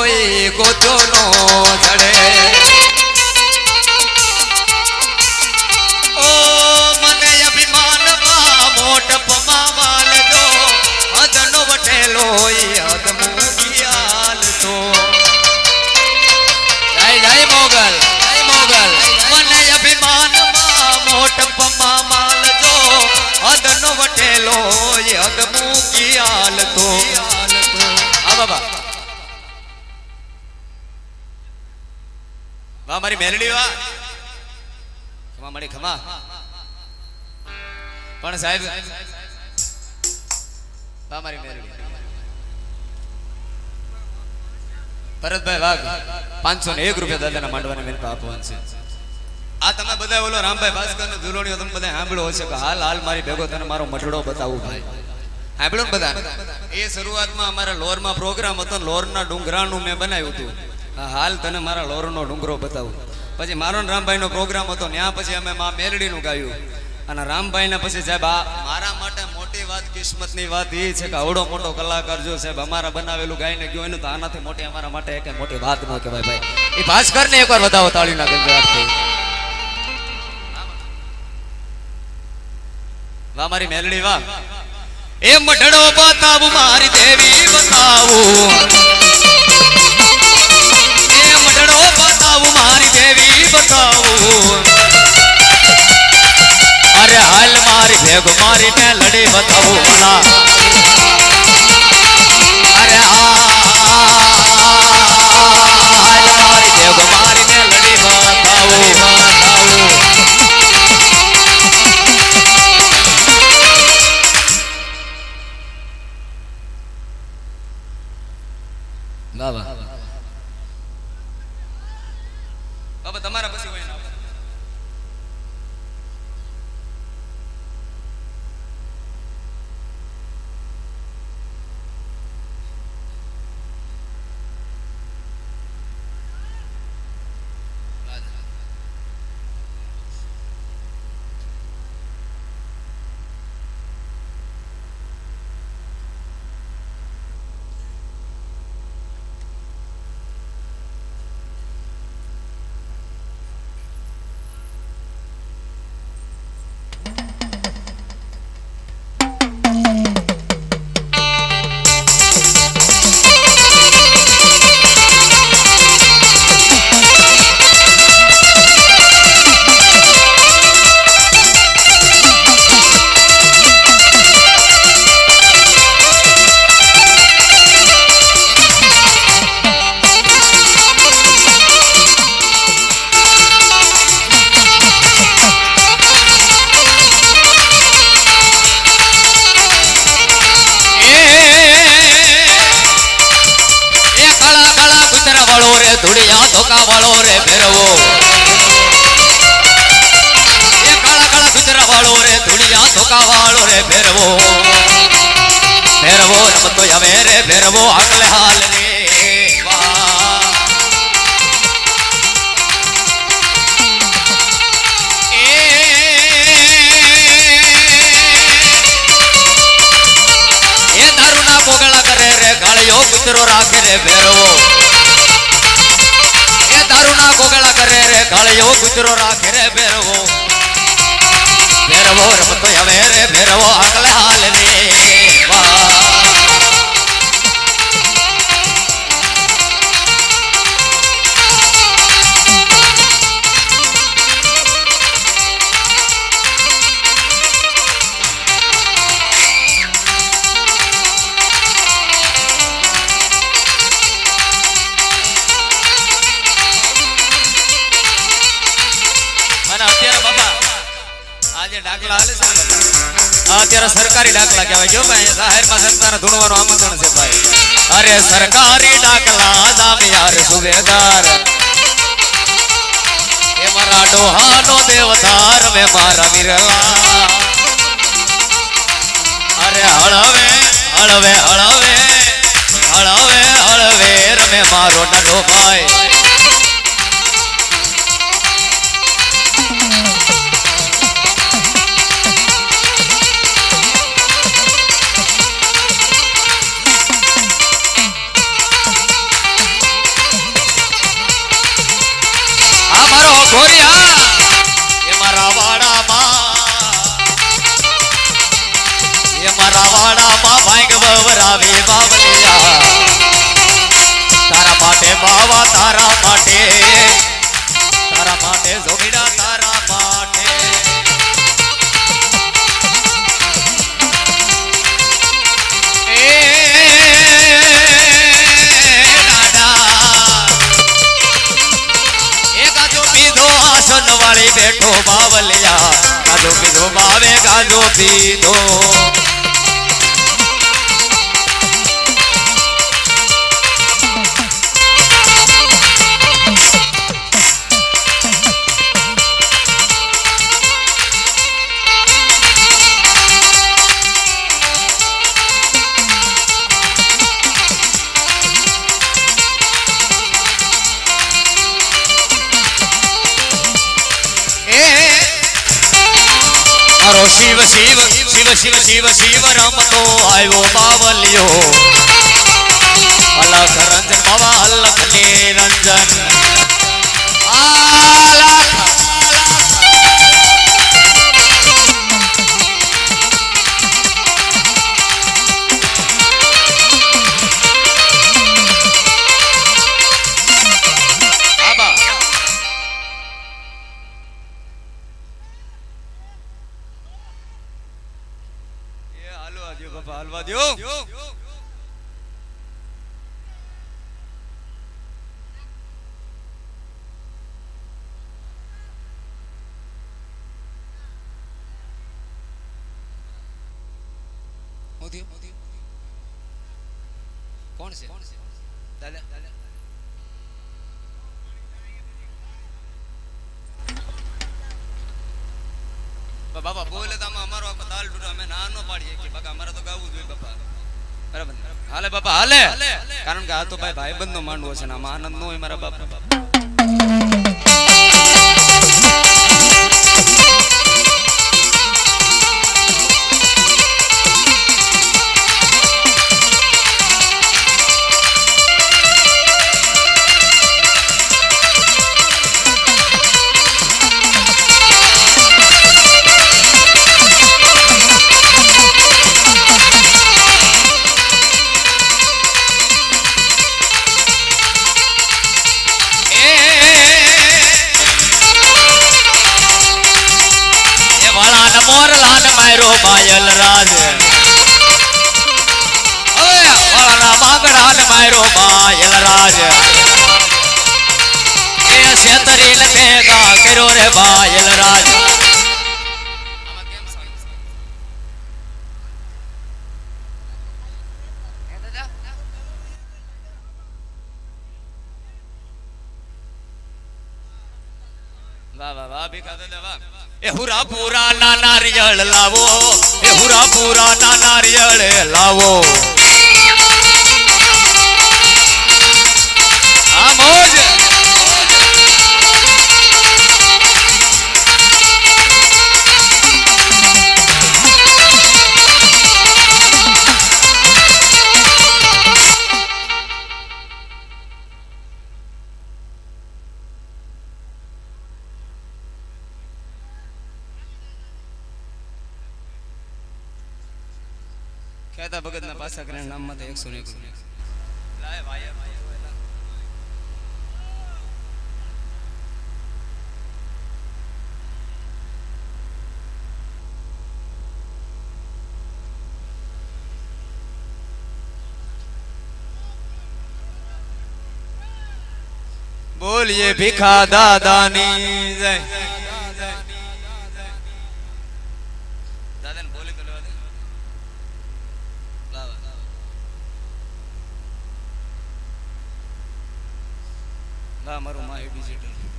કોઈ ગોતો નો જડે ઓ મને અભિમાન માં મોટ પમાવાલ દો હદનો વટેલો યાદ મુખિયાલ તો જય જય મોગલ જય મોગલ મને અભિમાન માં મોટ પમાવાલ દો હદનો વટેલો યાદ મુખિયાલ તો વાહ મારી મેલડી વાહ ખમા મારી ખમા પણ સાહેબ વાહ મારી મેલડી ભરતભાઈ વાઘ પાંચસો ને એક રૂપિયા દાદાના માંડવાની મેલ આપવાનું છે આ તમે બધા બોલો રામભાઈ ભાસ્કર ને ધુલોણીઓ તમે બધા સાંભળો હશે કે હાલ હાલ મારી ભેગો તને મારો મઢડો બતાવું ભાઈ સાંભળો ને બધા એ શરૂઆતમાં અમારા લોરમાં પ્રોગ્રામ હતો લોરના ડુંગરાનું મેં બનાવ્યું હતું હાલ તને મારા લોરનો ડુંગરો બતાવું પછી મારો રામભાઈનો પ્રોગ્રામ હતો ત્યાં પછી અમે મા મેલડીનું ગાયું અને રામભાઈના પછી સાહેબ આ મારા માટે મોટી વાત કિસ્મતની વાત એ છે કે આવડો મોટો કલાકાર જો સાહેબ અમારા બનાવેલું ગાઈને ગયો એનું તો આનાથી મોટી અમારા માટે એક મોટી વાત ન કહેવાય ભાઈ એ ભાસ્કરને એકવાર બતાવો તાળીના ગંગરાટથી વાહ મારી મેલડી વાહ એમ ઢળો બતાવું મારી દેવી બતાવું ભેગ મારીને લડી બતાવું ના અરે હા ભેગ મારીને લડી બતાવું तो का वालो रे भैरवो ये काला काला कचरा वालो रे धुलिया धोका वालो रे भैरवो भैरवो रब तो यवे रे भैरवो अगले हाल रे ये दारुना पोगला करे रे गाड़ियों कुतरो राखी रे भैरवो ના ગોગળા કરે રે કાળિયો કૂતરો રાખે રે ભેરવો ભેરવો રમતો હવે રે ભેરવો અકલાલ રે વાહ જે ઢાકલા આલે છે આ તારા સરકારી ઢાકલા કહેવા જો ભાઈ આ જાહેર માં સરકારે ધુડવાનો આમદન છે ભાઈ અરે સરકારી ઢાકલા જામે આર સુવેદાર એ મારા દોહાનો દેવદાર મે મારા વિરવા અરે હળવે હળવે હળવે હળવે હળવે રમે મારો નાનો ભાઈ वरावे बाबूया तारा माटे बाबा तारा माटे तारा माटे जोगिड़ा तारा माटे वाली बैठो बावलिया आजू पीधो बावे गाजू पीधो શિવ શિવ શિવ રમતો આવ્યો બાવલિયો અલખ રંજન મવા અલખ નિરંજન હાલવા દો કોણ છે દાદા દાદા બાબા બોલે તમે તાલ ડૂડો અમે ના ન પાડીએ કે બાકા અમારે તો ગાવું જોઈએ બાપા બરાબર હાલે બાપા હાલે કારણ કે આ તો ભાઈ ભાઈ બંધ નો માંડવો છે ને આમાં આનંદ નો હોય મારા બાપા મારો પાયલ રાજ બાબરાન મારો પાયલ રાજ એ સેતરી ને ભેગા કર્યો રે પાયલ રાજ પૂરા પૂરા ના નારિયળ લાવો એ પૂરા પૂરા ના નારિયળ લાવો दादा भगत ना पास करे नाम मत एक सुने लाए भाई बोलिए भिखा दादानी હા મારું માય ડિજિટલ